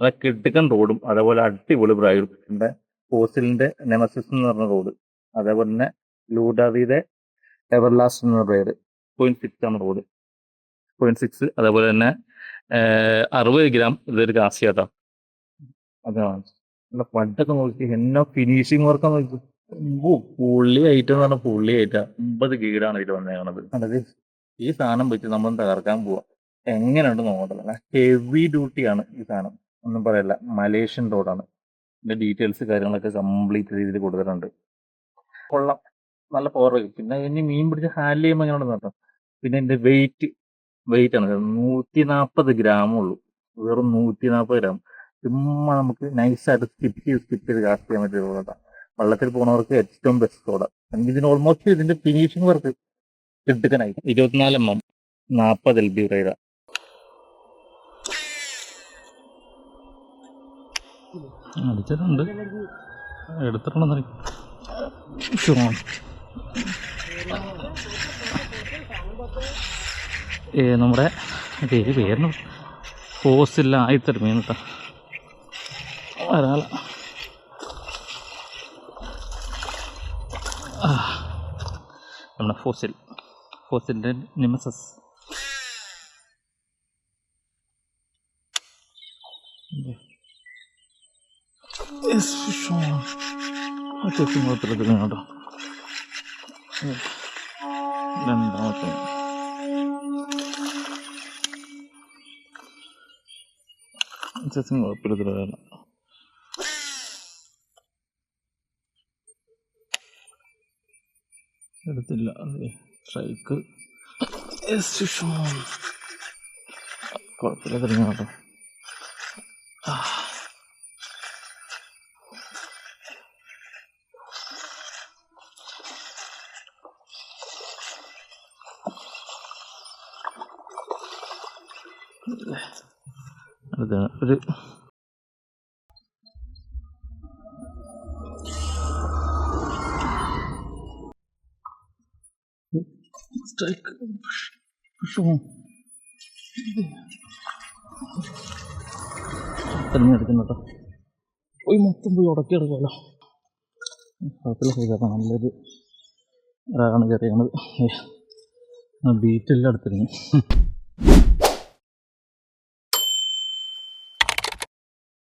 നല്ല കിട്ടിക്കൻ റോഡും അതേപോലെ അടിപൊളി ബ്രൈഡിന്റെ ഫോസിലിന്റെ നെമസിസ് എന്ന് പറഞ്ഞ റോഡ്. അതേപോലെ തന്നെ ലൂഡാവിയുടെ എവർലാസ്റ്റ് എന്ന റോഡ്. പോയിന്റ് സിക്സ് ആണ് റോഡ്. പോയിന്റ് സിക്സ് അതേപോലെ തന്നെ അറുപത് ഗ്രാം ഇതൊരു കാശിയാട്ടോ അതാണ്. നല്ല പണ്ടൊക്കെ നോക്കി. എന്നോ ഫിനിഷിങ് വർക്ക് നോക്കി. പുള്ളി ഐറ്റം എന്ന് പറഞ്ഞാൽ പുള്ളി ഐറ്റം അമ്പത് ഗീഡാണ് ഇതിൽ വന്നേക്കണത് അതായത് ഈ സാധനം വെച്ച് നമ്മൾ തകർക്കാൻ പോവാ. എങ്ങനെയുണ്ട് നോക്കണ്ടത് ഹെവി ഡ്യൂട്ടിയാണ് ഈ സാധനം. ഒന്നും പറയല്ല. മലേഷ്യൻ റോഡാണ് ഇതിന്റെ ഡീറ്റെയിൽസ് കാര്യങ്ങളൊക്കെ കംപ്ലീറ്റ് രീതിയിൽ കൊടുത്തിട്ടുണ്ട്. കൊള്ളാം. നല്ല പവർ പിന്നെ ഇനി മീൻ പിടിച്ച് ഹാൻഡിൽ ചെയ്യുമ്പോൾ എങ്ങനെ നോക്കാം. പിന്നെ ഇതിന്റെ വെയിറ്റ് വെയിറ്റ് ആണ്. നൂറ്റി നാൽപ്പത് ഗ്രാമേ ഉള്ളൂ. വെറും നൂറ്റി നാൽപ്പത് ഗ്രാം. ചുമ്മാ നമുക്ക് നൈസായിട്ട് സ്കിപ്പ് ചെയ്ത് സ്കിപ്പ് ചെയ്ത് കാസ്റ്റ് ചെയ്യാൻ പറ്റിയ റോഡാണ് വള്ളത്തിൽ പോണവർക്ക് ഏറ്റവും ബെസ്റ്റ് റോഡാണ് എനിക്ക് ഇതിന് ഓൾമോസ്റ്റ് ഇതിന്റെ ഫിനിഷിംഗ് വർക്ക് കിട്ടുക്കനായി ഇരുപത്തിനാല് എം എം നാൽപ്പത് എൽ ബി റൈഡ. അടിച്ചിട്ടുണ്ട്. എടുത്തിട്ടുണ്ടെന്ന് ഏ നമ്മുടെ പേര് പേരിന് ഫോസില്ല ആയിത്തരും മീൻ കേട്ടോ. വരാല. നമ്മുടെ ഫോസിൽ ഫോസിലിന്റെ നിമസസ്. കേട്ടോ രണ്ടാമത്തെ ചെസ്സും കുഴപ്പമില്ല എടുത്തില്ല സ്ട്രൈക്ക് കുഴപ്പമില്ല കേട്ടോ ആ. ഒരു സ്ട്രൈക്ക് തെരഞ്ഞെടുക്കുന്നു കേട്ടോ. പോയി മൊത്തം പോയി ഉടക്കി എടുക്കുമല്ലോ. കുഴപ്പമില്ല ചെയ്തേട്ടോ നല്ലൊരു ഒരാളാണ് കയറിയാണ് ബീറ്റെല്ലാം എടുത്തിരുന്നു.